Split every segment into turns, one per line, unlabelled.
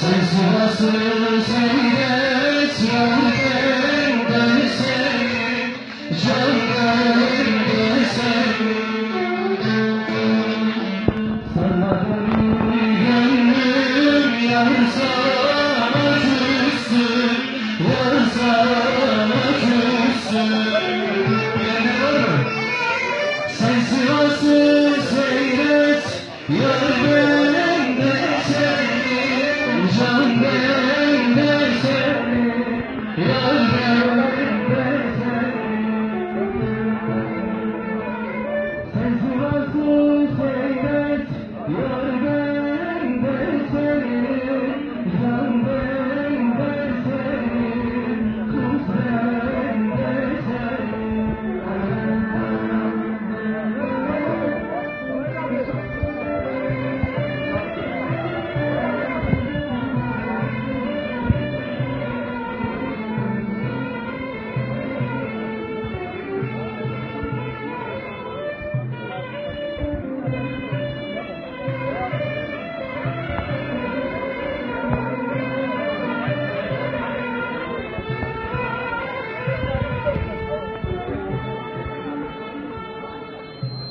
Sensin asıl seni Hallelujah.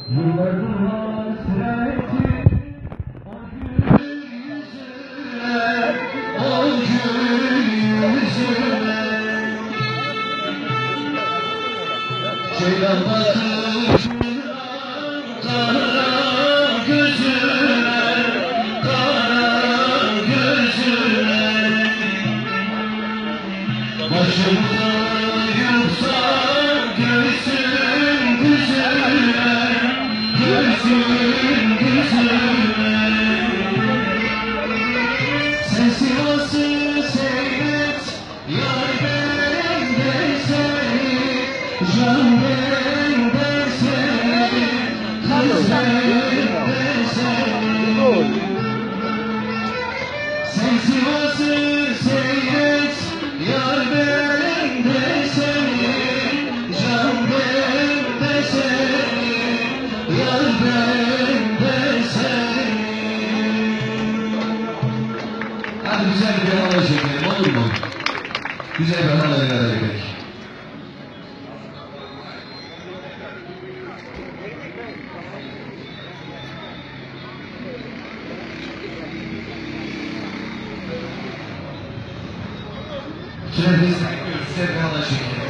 Yılların hasreti o gül yüzüne, o gül yüzüne Ceylan batışına, kara
Travis Cervelas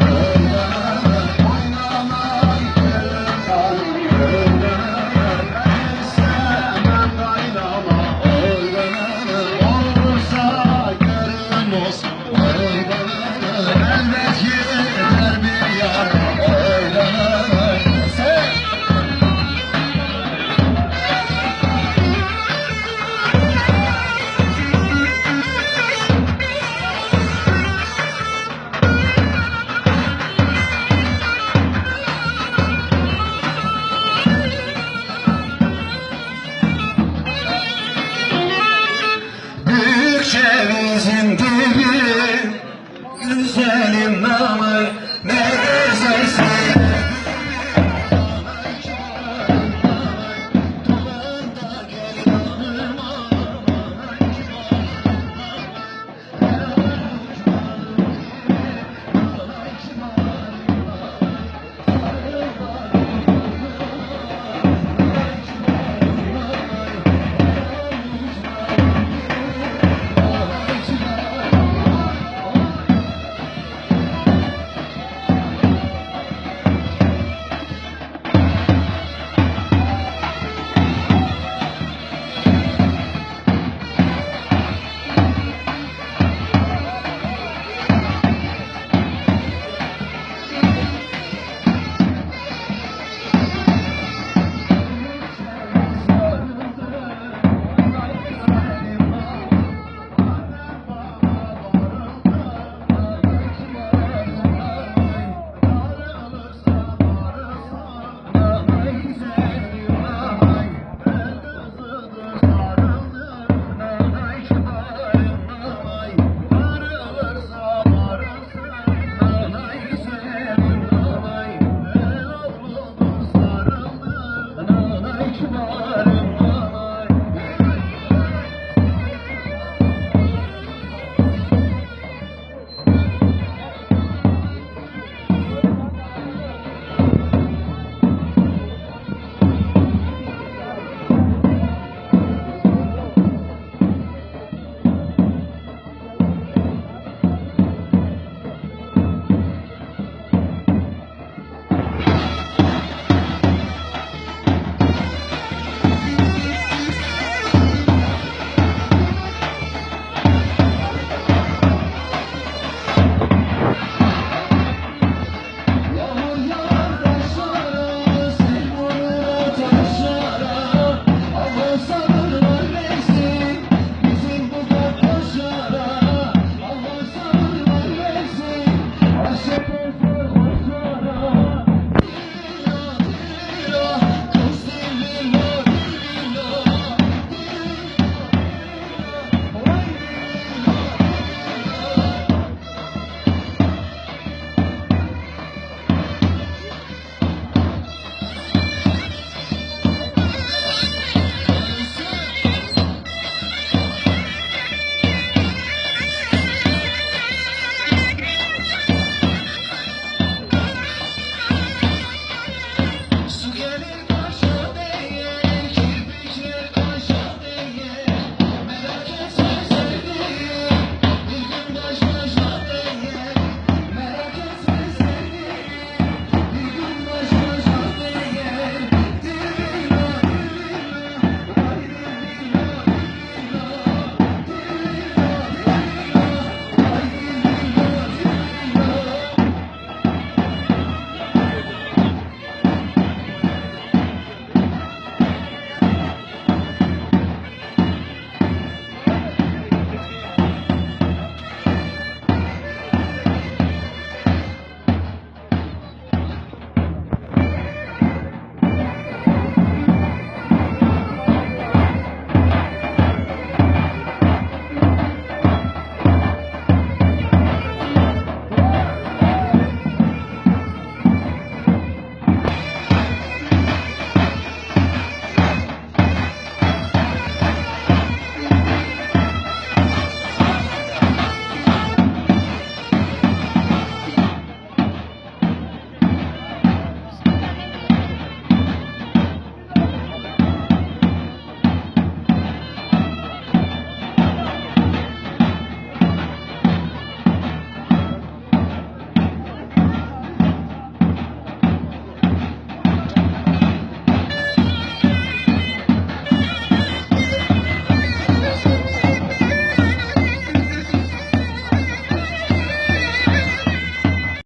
Thank you.